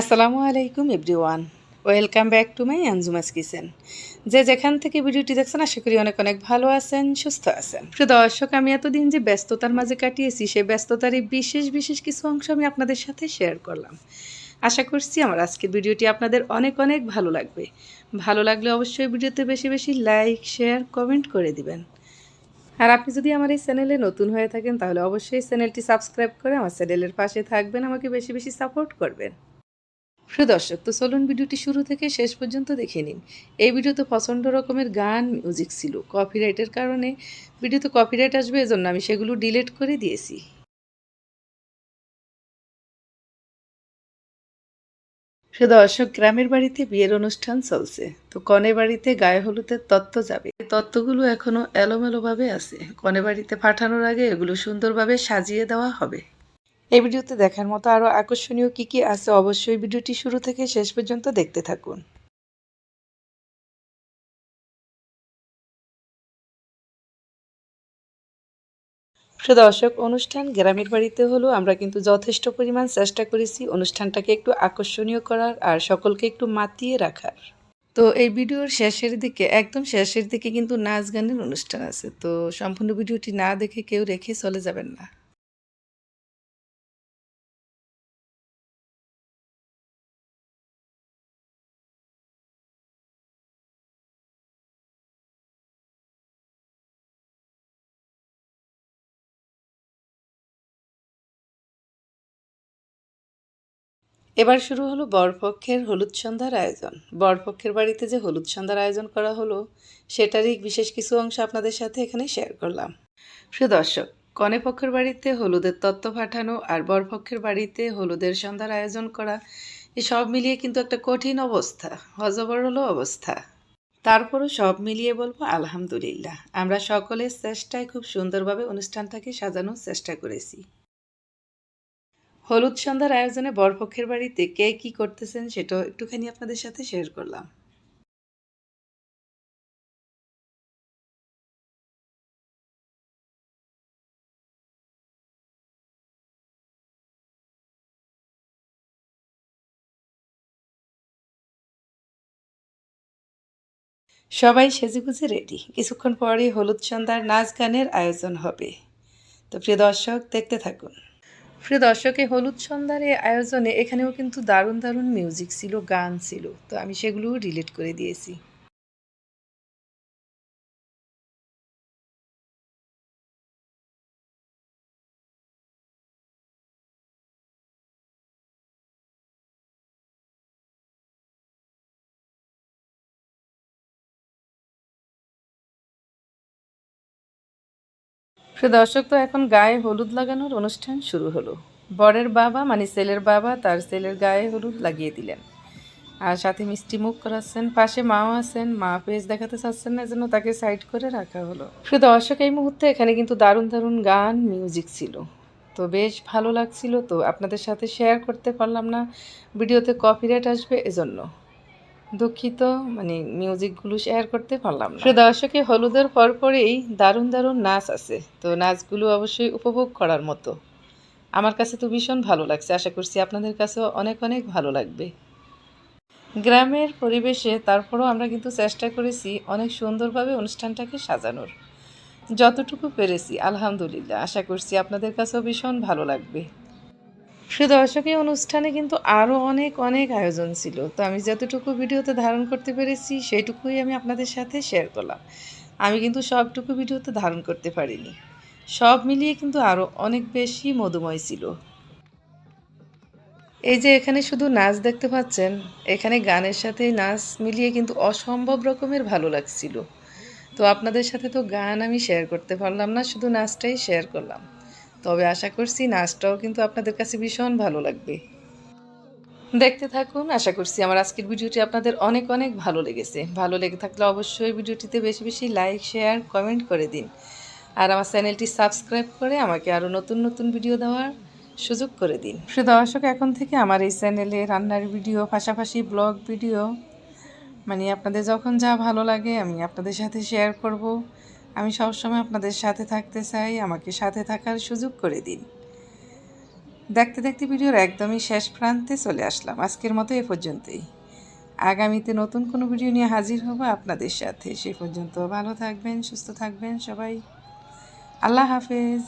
আসসালামু আলাইকুম, everyone. Welcome back to my Anjuma's kitchen. যে যেখান থেকে ভিডিওটি দেখছেন, আশা করি অনেক অনেক ভালো আছেন, সুস্থ আছেন। প্রিয় দর্শক, আমি এতদিন যে ব্যস্ততার মাঝে কাটিয়েছি সেই ব্যস্ততারই বিশেষ বিশেষ কিছু অংশ আমি আপনাদের সাথে শেয়ার করলাম। আশা করছি আমার আজকের ভিডিওটি আপনাদের অনেক অনেক ভালো লাগবে। ভালো লাগলে অবশ্যই ভিডিওতে বেশি বেশি লাইক শেয়ার কমেন্ট করে দিবেন। আর আপনি যদি আমার এই চ্যানেলে নতুন হয়ে থাকেন, তাহলে অবশ্যই চ্যানেলটি সাবস্ক্রাইব করে আমার চ্যানেলের পাশে থাকবেন, আমাকে বেশি বেশি সাপোর্ট করবেন। প্রিয় দর্শক, তো চলুন ভিডিওটি শুরু থেকে শেষ পর্যন্ত দেখে নিন। এই ভিডিওতে প্রচণ্ড রকমের গান মিউজিক ছিল। কপিরাইটের কারণে ভিডিওতে কপিরাইট আসবে, এজন্য আমি সেগুলো ডিলিট করে দিয়েছি। প্রিয় দর্শক, গ্রামের বাড়িতে বিয়ের অনুষ্ঠান চলছে। তো কনে বাড়িতে গায়ে হলুদের তত্ত্ব যাবে। তত্ত্বগুলো এখনও এলোমেলোভাবে আছে। কনে বাড়িতে পাঠানোর আগে এগুলো সুন্দরভাবে সাজিয়ে দেওয়া হবে। এই ভিডিওতে দেখার মতো আরও আকর্ষণীয় কী কী আছে অবশ্যই ভিডিওটি শুরু থেকে শেষ পর্যন্ত দেখতে থাকুন। দর্শক, অনুষ্ঠান গ্রামের বাড়িতে হলো, আমরা কিন্তু যথেষ্ট পরিমাণ চেষ্টা করেছি অনুষ্ঠানটাকে একটু আকর্ষণীয় করার আর সকলকে একটু মাতিয়ে রাখার। তো এই ভিডিওর শেষের দিকে, একদম শেষের দিকে কিন্তু নাচ গানের অনুষ্ঠান আছে। তো সম্পূর্ণ ভিডিওটি না দেখে কেউ রেখে চলে যাবেন না। এবার শুরু হলো বরপক্ষের হলুদ সন্ধ্যার আয়োজন। বরপক্ষের বাড়িতে যে হলুদ সন্ধ্যার আয়োজন করা হলো, সেটারই বিশেষ কিছু অংশ আপনাদের সাথে এখানে শেয়ার করলাম। প্রিয় দর্শক, কনে পক্ষের বাড়িতে হলুদের তত্ত্ব পাঠানো আর বরপক্ষের বাড়িতে হলুদের সন্ধ্যার আয়োজন করা এই সব মিলিয়ে কিন্তু একটা কঠিন অবস্থা হজবরল অবস্থা। তারপরও সব মিলিয়ে বলব আলহামদুলিল্লাহ। আমরা সকলের চেষ্টায় খুব সুন্দরভাবে অনুষ্ঠানটাকে সাজানোর চেষ্টা করেছি। হলুদ সন্ধ্যার আয়োজনে বরপক্ষের বাড়িতে কে কি করতেছেন সেটাও একটুখানি আপনাদের সাথে শেয়ার করলাম। সবাই সেজেগুজে রেডি কিছুক্ষণ পরে হলুদ সন্ধ্যার নাচ গানের আয়োজন হবে। তো প্রিয় দর্শক, দেখতে থাকুন। প্রিয় দর্শকে, হলুদ সন্ধ্যার আয়োজনে এখানেও কিন্তু দারুণ দারুণ মিউজিক ছিল, গান ছিল। তো আমি সেগুলোও রিলেট করে দিয়েছি। প্রিয় দর্শক তো এখন গায়ে হলুদ লাগানোর অনুষ্ঠান শুরু হলো। বরের বাবা মানে ছেলের বাবা তার ছেলের গায়ে হলুদ লাগিয়ে দিলেন। আর সাথে মিষ্টি মুখ করাচ্ছেন, পাশে মাও আছেন, মা পেজ দেখাতে চাচ্ছেন না জন্য তাকে সাইড করে রাখা হলো। প্রিয় দর্শক এই মুহূর্তে এখানে কিন্তু দারুণ দারুণ গান মিউজিক ছিল। তো বেশ ভালো লাগছিল। তো আপনাদের সাথে শেয়ার করতে পারলাম না। ভিডিওতে কপিরাইট আসবে এজন্য। দুঃখিত মানে মিউজিকগুলো শেয়ার করতে পারলাম না। দর্শকে হলুদের পর পরপরেই দারুণ দারুণ নাচ আছে। তো নাচগুলো অবশ্যই উপভোগ করার মতো। আমার কাছে তো ভীষণ ভালো লাগছে। আশা করছি আপনাদের কাছেও অনেক অনেক ভালো লাগবে। গ্রামের পরিবেশে তারপরও আমরা কিন্তু চেষ্টা করেছি অনেক সুন্দরভাবে অনুষ্ঠানটাকে সাজানোর। যতটুকু পেরেছি, আলহামদুলিল্লাহ। আশা করছি আপনাদের কাছেও ভীষণ ভালো লাগবে। দর্শক অনুষ্ঠানে কিন্তু আরও অনেক অনেক আয়োজন ছিল। তো আমি যতটুকু ভিডিওতে ধারণ করতে পেরেছি, সেইটুকুই আমি আপনাদের সাথে শেয়ার করলাম। আমি কিন্তু সবটুকু ভিডিওতে ধারণ করতে পারিনি। সব মিলিয়ে কিন্তু আরও অনেক বেশি মধুময় ছিল। এই যে এখানে শুধু নাচ দেখতে পাচ্ছেন, এখানে গানের সাথে নাচ মিলিয়ে কিন্তু অসম্ভব রকমের ভালো লাগছিল। তো আপনাদের সাথে তো গান আমি শেয়ার করতে পারলাম না, শুধু নাচটাই শেয়ার করলাম। তবে আশা করছি নাচটাও কিন্তু আপনাদের কাছে ভীষণ ভালো লাগবে। দেখতে থাকুন, আশা করছি আমার আজকের ভিডিওটি আপনাদের অনেক অনেক ভালো লেগেছে। ভালো লেগে থাকলে অবশ্যই ভিডিওটিতে বেশি বেশি লাইক, শেয়ার, কমেন্ট করে দিন। আর আমার চ্যানেলটি সাবস্ক্রাইব করে আমাকে আরও নতুন নতুন ভিডিও দেওয়ার সুযোগ করে দিন। প্রিয় দর্শক, এখন থেকে আমার এই চ্যানেলে রান্নার ভিডিও, পাশাপাশি ব্লগ ভিডিও মানে আপনাদের যখন যা ভালো লাগে আমি আপনাদের সাথে শেয়ার করব। আমি সবসময় আপনাদের সাথে থাকতে চাই, আমাকে সাথে থাকার সুযোগ করে দিন। দেখতে দেখতে ভিডিওর একদমই শেষ প্রান্তে চলে আসলাম। আজকের মতো এ পর্যন্তই। আগামীতে নতুন কোনো ভিডিও নিয়ে হাজির হব আপনাদের সাথে। সে পর্যন্ত ভালো থাকবেন, সুস্থ থাকবেন সবাই। আল্লাহ হাফেজ।